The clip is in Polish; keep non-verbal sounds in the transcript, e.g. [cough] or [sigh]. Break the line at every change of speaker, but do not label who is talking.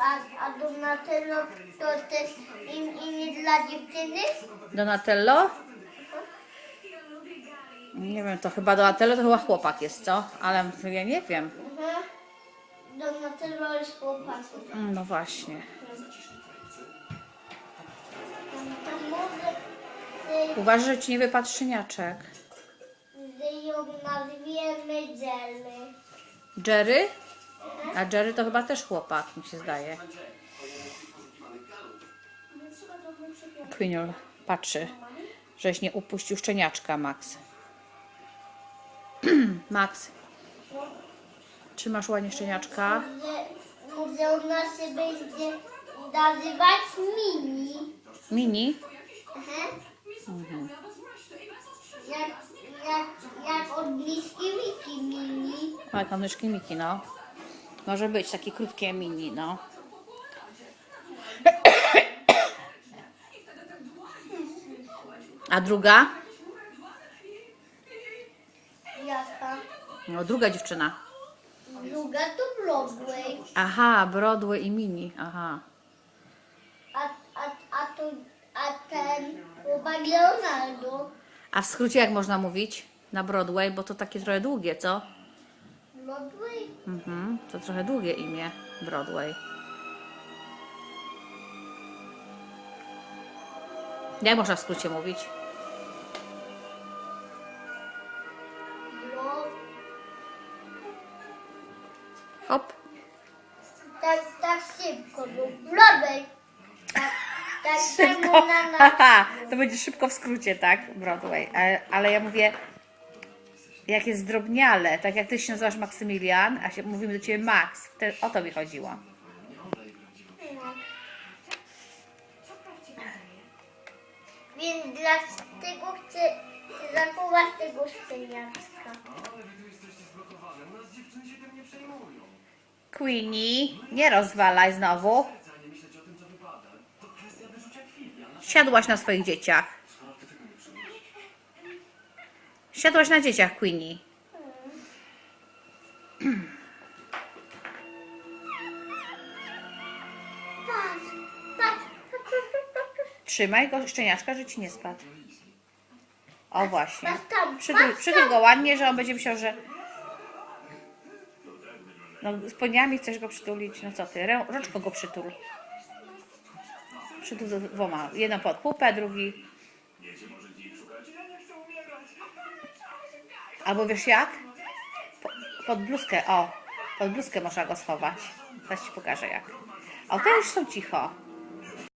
A, a Donatello to też im, imię dla dziewczyny?
Donatello? Nie wiem, to chyba Donatello to chyba chłopak jest, co? Ale ja nie wiem.
Mhm. Donatello jest chłopakiem.
Mm, No właśnie.
To może
Uważaj, że ci nie wypadł szyniaczek.
ją nazwiemy Jelly.
Jerry? A Jerry to chyba też chłopak, mi się zdaje. Quiniol patrzy, żeś nie upuścił szczeniaczka, Max. [clears throat] Max, trzymasz ładnie szczeniaczka?
Że, może ona się będzie nazywać Mini.
Mini?
Mhm. Jak, jak, jak od bliskiej Miki Mini.
O, jak myszki Miki, no. Może być takie krótkie mini, no. A druga?
Jaka?
No, druga dziewczyna.
Druga to Broadway.
Aha, Broadway i mini, aha.
A, a, a, to, a ten chłopak Leonardo.
A w skrócie jak można mówić na Broadway, bo to takie trochę długie, co?
Broadway?
Mhm, to trochę długie imię Broadway. Jak można w skrócie mówić? Hop.
Tak, tak szybko. No, Broadway. Tak, tak
Szybko.
na na...
Haha, [laughs] to będzie szybko w skrócie, tak? Broadway. Ale, ale ja mówię, jak jest zdrobniale, tak jak ty się nazywasz Maksymilian, a się, mówimy do ciebie Max. Wtedy, o to mi chodziło.
Więc dlatego chcę zachować tego szczeniaczka.
Queenie, nie rozwalaj znowu. Siadłaś na swoich dzieciach. Siadłaś na dzieciach, Queenie.
Patrz, patrz.
Trzymaj go, szczeniaczka, że ci nie spadł. O właśnie.
patrz
go ładnie, że on będzie myślał, że... No, spodniami chcesz go przytulić. No co ty, rę- go przytul. Przytul dwoma. Jeden pod pupę, drugi... Albo wiesz jak? Po, pod bluzkę, o. Pod bluzkę można go schować. Zaraz ci pokażę jak. O, te już są cicho.